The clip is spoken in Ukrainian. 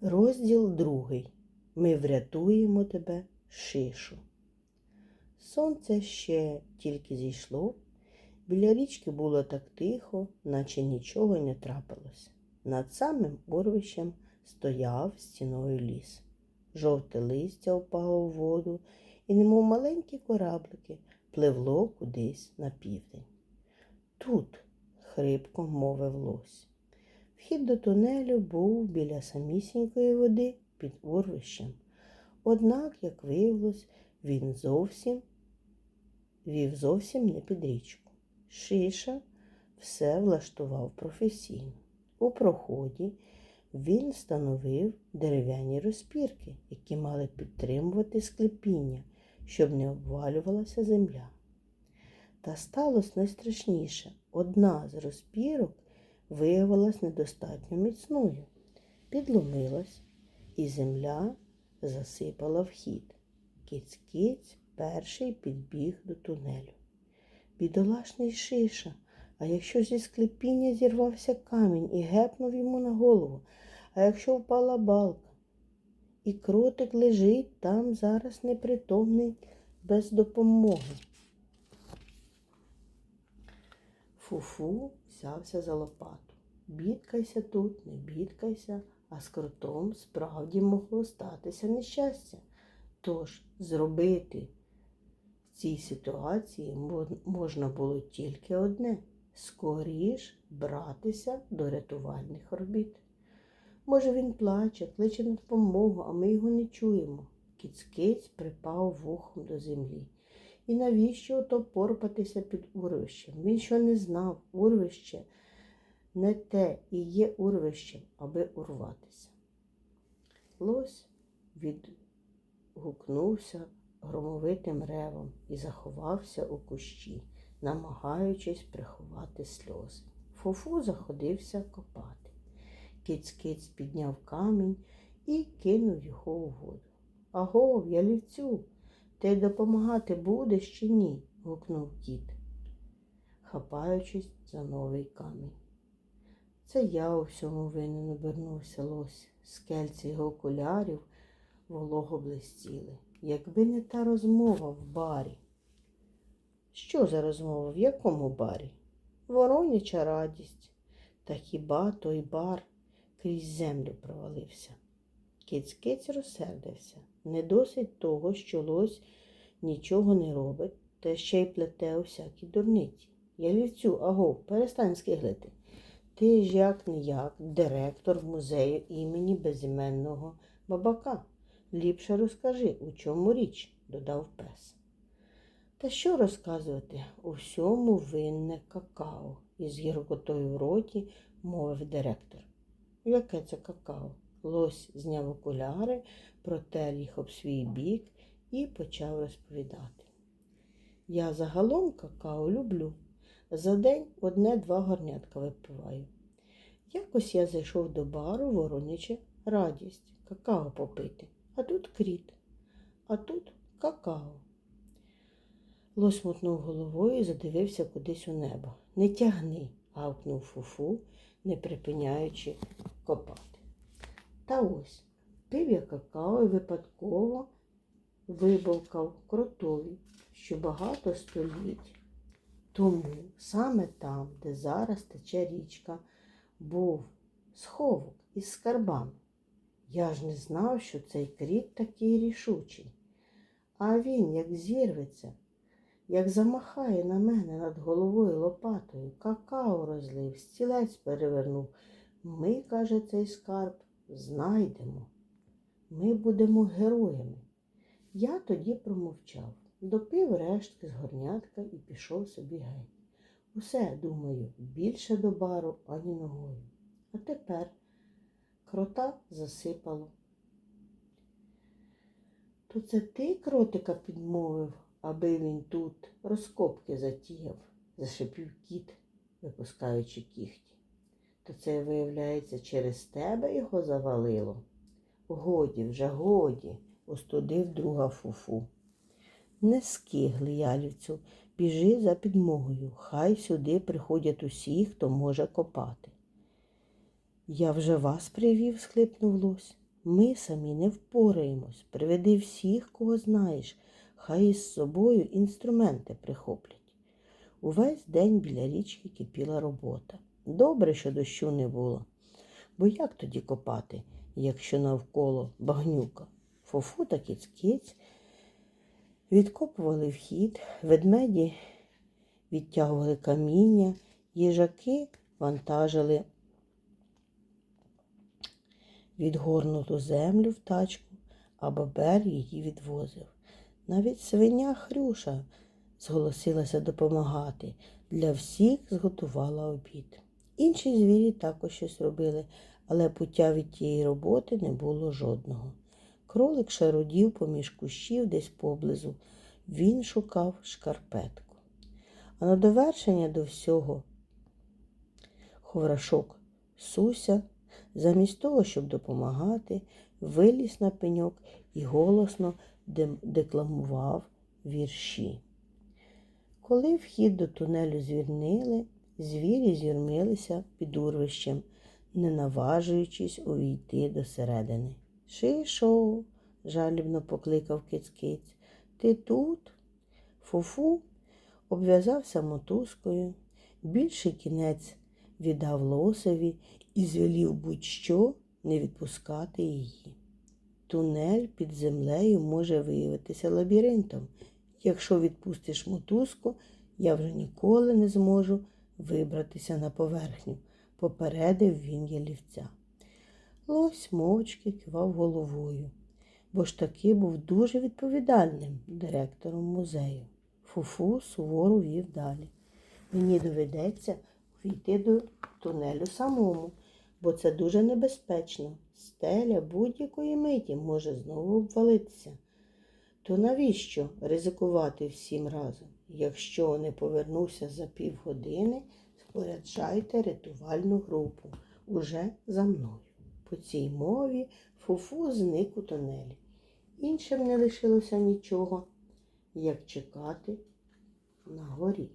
Розділ другий. Ми врятуємо тебе, шишу. Сонце ще тільки зійшло. Біля річки було так тихо, наче нічого не трапилось. Над самим урвищем стояв стіною ліс. Жовте листя впало в воду, і, немов маленькі кораблики, пливло кудись на південь. Тут, хрипко мовив лось. Вхід до тунелю був біля самісінької води під урвищем. Однак, як виявилось, він зовсім вів зовсім не під річку. Шиша все влаштував професійно. У проході він встановив дерев'яні розпірки, які мали підтримувати склепіння, щоб не обвалювалася земля. Та сталося найстрашніше. Одна з розпірок виявилась недостатньо міцною, підломилась, і земля засипала вхід. Кіць-кіць перший підбіг до тунелю. Бідолашний шиша, а якщо зі склепіння зірвався камінь і гепнув йому на голову, а якщо впала балка, і кротик лежить там зараз непритомний без допомоги. Фуфу взявся за лопату. Бідкайся тут, не бідкайся, а з кротом справді могло статися нещастя. Тож зробити в цій ситуації можна було тільки одне скоріш братися до рятувальних робіт. Може, він плаче, кличе на допомогу, а ми його не чуємо. Кіцкиць припав вухом до землі. І навіщо ото порпатися під урвищем? Він що не знав, урвище не те і є урвищем, аби урватися. Лось відгукнувся громовитим ревом і заховався у кущі, намагаючись приховати сльози. Фуфу заходився копати. Киць-киць підняв камінь і кинув його у воду. Агов, ялівцю, ти допомагати будеш чи ні? гукнув кіт, хапаючись за новий камінь. Це я у всьому винен обернувся лось. Скельці його окулярів волого блистіли. Якби не та розмова в барі. Що за розмова? В якому барі? Вороняча радість. Та хіба той бар крізь землю провалився? Киць-киць розсердився. Не досить того, що лось нічого не робить, та ще й плете усякі дурниці. Я лівцю, аго, перестань скиглити. Ти ж як не як директор музею імені безіменного бабака. Ліпше розкажи, у чому річ, додав пес. Та що розказувати? У всьому винне какао, із гіркотою в роті мовив директор. Яке це какао? Лось зняв окуляри, протер їх об свій бік і почав розповідати. Я загалом какао люблю. За день одне-два горнятка випиваю. Якось я зайшов до бару вороняче радість, какао попити, а тут кріт, а тут какао. Лось мотнув головою і задивився кудись у небо. Не тягни, гавкнув фуфу, не припиняючи копати. Та ось пив какао і випадково вибовкав кротові, що багато століть. Тому саме там, де зараз тече річка, був сховок із скарбами. Я ж не знав, що цей кріт такий рішучий. А він, як зірветься, як замахає на мене над головою лопатою, какао розлив, стілець перевернув. Ми, каже цей скарб, знайдемо. Ми будемо героями. Я тоді промовчав, допив рештки з горнятка і пішов собі геть. Усе, думаю, більше до бару ані ногою. А тепер крота засипало. То це ти кротика підмовив, аби він тут розкопки затіяв, зашипів кіт, випускаючи кіхті. То це, виявляється, через тебе його завалило. Годі, вже годі, остудив друга фуфу. Не скигли, ялівцю, біжи за підмогою. Хай сюди приходять усі, хто може копати. Я вже вас привів, схлипнув лось. Ми самі не впораємось. Приведи всіх, кого знаєш, хай із собою інструменти прихоплять. Увесь день біля річки кипіла робота. Добре, що дощу не було. Бо як тоді копати, якщо навколо багнюка? Фофу та кіць-кіць відкопували вхід, ведмеді відтягували каміння, їжаки вантажили відгорнуту землю в тачку, а бобер її відвозив. Навіть свиня Хрюша зголосилася допомагати. Для всіх зготувала обід. Інші звірі також щось робили, але пуття від тієї роботи не було жодного. Кролик шарудів поміж кущів десь поблизу. Він шукав шкарпетку. А на довершення до всього ховрашок Суся, замість того, щоб допомагати, виліз на пеньок і голосно декламував вірші. Коли вхід до тунелю звільнили, звірі з'юрмилися під урвищем, не наважуючись увійти до середини. Шишо, жалібно покликав киць-киць. Ти тут? Фуфу обв'язався мотузкою, більший кінець віддав лосові і звелів будь-що не відпускати її. Тунель під землею може виявитися лабіринтом. Якщо відпустиш мотузку, я вже ніколи не зможу вибратися на поверхню, попередив він ялівця. Лось мовчки кивав головою, бо ж таки був дуже відповідальним директором музею. Фуфу суворо вів далі. Мені доведеться війти до тунелю самому, бо це дуже небезпечно. Стеля будь-якої миті може знову обвалитися. То навіщо ризикувати всім разом? Якщо не повернуся за півгодини, споряджайте рятувальну групу уже за мною. По цій мові Фуфу зник у тонелі. Іншим не лишилося нічого, як чекати на горі.